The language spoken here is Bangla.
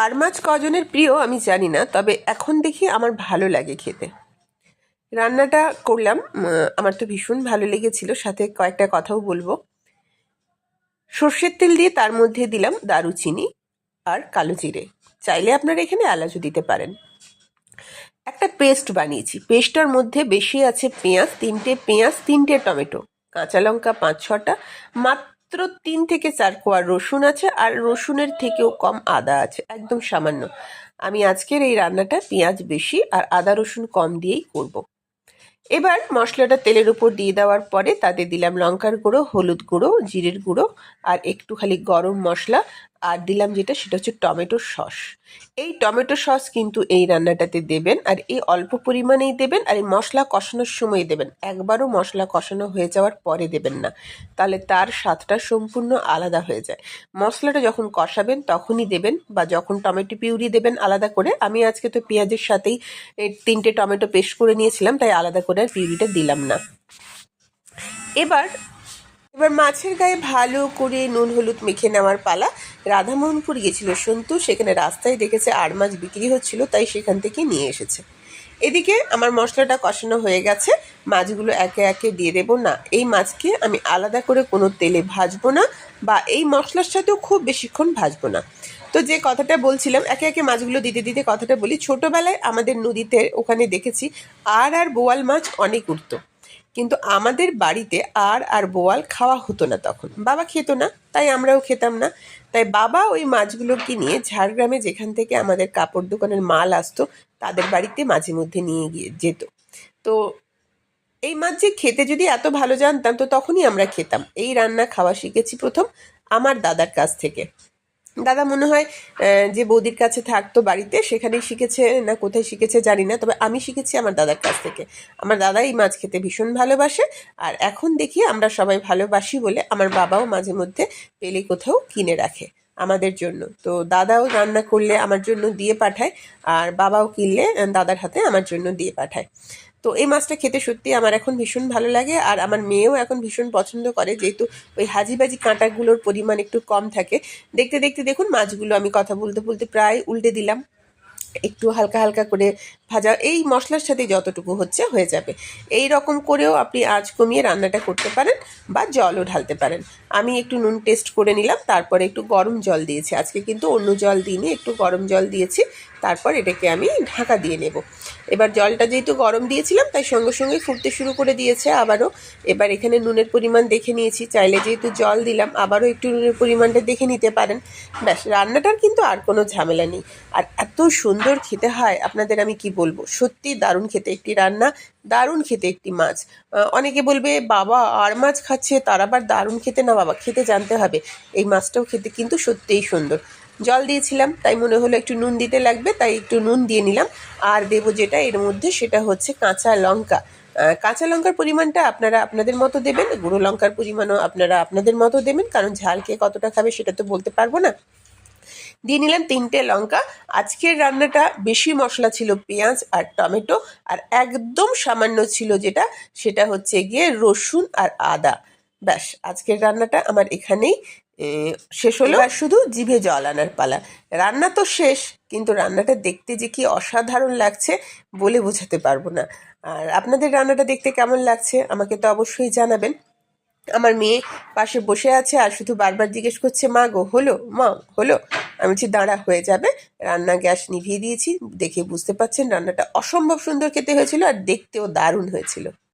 আর মাছ কজনের প্রিয় আমি জানি না, তবে এখন দেখি আমার ভালো লাগে খেতে। রান্নাটা করলাম আমার তো ভীষণ ভালো লেগেছিল, সাথে কয়েকটা কথাও বলব। সর্ষের তেল দিয়ে তার মধ্যে দিলাম দারুচিনি আর কালো জিরে। চাইলে আপনারা এখানে এলাচও দিতে পারেন। একটা পেস্ট বানিয়েছি। পেস্টটার মধ্যে বেশি আছে পেঁয়াজ, তিনটে পেঁয়াজ, তিনটে টমেটো, কাঁচা লঙ্কা পাঁচ ছটা মাত্র তিন থেকে চার কোয়া রসুন আছে আর রসুনের থেকেও কম আদা আছে, একদম সামান্য আমি আজকের এই রান্নাটা পেঁয়াজ বেশি আর আদা রসুন কম দিয়েই করব। এবার মশলাটা তেলের উপর দিয়ে দেওয়ার পরে তাতে দিলাম লঙ্কার গুঁড়ো, হলুদ গুঁড়ো, জিরের গুঁড়ো আর একটু খালি গরম মশলা আর দিলাম যেটা, সেটা হচ্ছে টমেটো সস। এই টমেটো সস কিন্তু এই রান্নাটাতে দেবেন আর এই অল্প পরিমাণেই দেবেন আর এই মশলা কষানোর সময় দেবেন। একবারও মশলা কষানো হয়ে যাওয়ার পরে দেবেন না। তাহলে তার স্বাদটা সম্পূর্ণ আলাদা হয়ে যায়। মশলাটা যখন কষাবেন তখনই দেবেন বা যখন টমেটো পিউরি দেবেন আলাদা করে। আমি আজকে তো পেঁয়াজের সাথেই তিনটে টমেটো পেস্ট করে নিয়েছিলাম, তাই আলাদা করে আর পিউরিটা দিলাম না। এবার এবার মাছের গায়ে ভালো করে নুন, হলুদ মেখে নেওয়ার পালা। রাধামোহনপুর গেছিল সন্তু, সেখানে রাস্তায় দেখেছে আর মাছ বিক্রি হচ্ছিল, তাই সেখান থেকে নিয়ে এসেছে। এদিকে আমার মশলাটা কষানো হয়ে গেছে, মাছগুলো একে একে দিয়ে দেবো না। এই মাছকে আমি আলাদা করে কোনো তেলে ভাজবো না, বা এই মশলার সাথেও খুব বেশিক্ষণ ভাজবো না। তো যে কথাটা বলছিলাম, একে একে মাছগুলো দিতে দিতে কথাটা বলি, ছোটোবেলায় আমাদের নদীতে ওখানে দেখেছি আর আর বোয়াল মাছ অনেক উঠতো কিন্তু আমাদের বাড়িতে আর আর বোয়াল খাওয়া হতো না তখন। বাবা খেত না, তাই আমরাও খেতাম না। তাই বাবা ওই মাছগুলোকে নিয়ে ঝাড়গ্রামে যেখান থেকে আমাদের কাপড় দোকানের মাল আসতো, তাদের বাড়িতে মাঝে মধ্যে নিয়ে গিয়ে যেত। তো এই মাছ যে খেতে যদি এত ভালো জানতাম, তো তখনই আমরা খেতাম। এই রান্না খাওয়া শিখেছি প্রথম আমার দাদার কাছ থেকে। দাদা মনে হয় যে বৌদির কাছে থাকতো বাড়িতে, সেখানেই শিখেছে না কোথায় শিখেছে জানি না, তবে আমি শিখেছি আমার দাদার কাছ থেকে। আমার দাদা এই মাছ খেতে ভীষণ ভালোবাসে, আর এখন দেখি আমরা সবাই ভালোবাসি বলে আমার বাবাও মাঝে মধ্যে পেলে কোথাও কিনে রাখে। আমাদের জন্য। তো দাদাও রান্না করলে আমার জন্য দিয়ে পাঠায়, আর বাবাও কিনলে দাদার হাতে আমার জন্য দিয়ে পাঠায়। তো এই মাছটা খেতে সত্যি আমার এখন ভীষণ ভালো লাগে, আর আমার মেয়েও এখন ভীষণ পছন্দ করে, যেহেতু ওই হাজিবাজি কাঁটাগুলোর পরিমাণ একটু কম থাকে। দেখতে দেখতে দেখুন মাছগুলো আমি কথা বলতে বলতে প্রায় উল্টে দিলাম। একটু হালকা হালকা করে ভাজা, এই মশলার সাথে যতটুকু হচ্ছে হয়ে যাবে। এই রকম করেও আপনি আঁচ কমিয়ে রান্নাটা করতে পারেন বা জলও ঢালতে পারেন। আমি একটু নুন টেস্ট করে নিলাম, তারপরে একটু গরম জল দিয়েছি। আজকে কিন্তু অন্য জল দিইনি, একটু গরম জল দিয়েছি। তারপর এটাকে আমি ঢাকা দিয়ে নেব। এবার জলটা যেহেতু গরম দিয়েছিলাম, তাই সঙ্গে সঙ্গে ফুটতে শুরু করে দিয়েছে আবারও। এবার এখানে নুনের পরিমাণ দেখে নিয়েছি, চাইলে যেহেতু জল দিলাম, আবারও একটু নুনের পরিমাণটা দেখে নিতে পারেন। ব্যাস, রান্নাটার কিন্তু আর কোনো ঝামেলা নেই। আর এত সুন্দর খেতে হয়, আপনাদের আমি কি বলব? সত্যি দারুণ খেতে একটি রান্না, দারুণ খেতে একটি মাছ। অনেকে বলবে, বাবা, আর মাছ খাচ্ছে, তার আবার দারুণ খেতে? না বাবা, খেতে জানতে হবে। এই মাছটাও খেতে কিন্তু সত্যিই সুন্দর। জল দিয়েছিলাম, তাই মনে হলো একটু নুন দিতে লাগবে, তাই একটু নুন দিয়ে নিলাম। আর দেবো যেটা, এর মধ্যে সেটা হচ্ছে কাঁচা লঙ্কা। কাঁচা লঙ্কার পরিমাণটা আপনারা আপনাদের মতো দেবেন, গুঁড়ো লঙ্কার পরিমাণও আপনারা আপনাদের মতো দেবেন, কারণ ঝাল কে কতটা খাবে সেটা তো বলতে পারব না। দিয়ে নিলাম তিনটে লঙ্কা। আজকের রান্নাটা বেশি মশলা ছিল পেঁয়াজ আর টমেটো, আর একদম সামান্য ছিল যেটা, সেটা হচ্ছে গিয়ে রসুন আর আদা। ব্যাস, আজকের রান্নাটা আমার এখানেই। শেষ হলো? আর শুধু জিভে জল আনার পালা। রান্না তো শেষ, কিন্তু রান্নাটা দেখতে যে কি অসাধারণ লাগছে বলে বোঝাতে পারব না। আর আপনাদের রান্নাটা দেখতে কেমন লাগছে আমাকে তো অবশ্যই জানাবেন। আমার মেয়ে পাশে বসে আছে আর শুধু বারবার জিজ্ঞেস করছে, মা গো, হলো? মা, হলো? আমি বলছি, দাঁড়া, হয়ে যাবে। রান্না গ্যাস নিভিয়ে দিয়েছি, দেখে বুঝতে পাচ্ছেন রান্নাটা অসম্ভব সুন্দর খেতে হয়েছিল আর দেখতেও দারুণ হয়েছিল।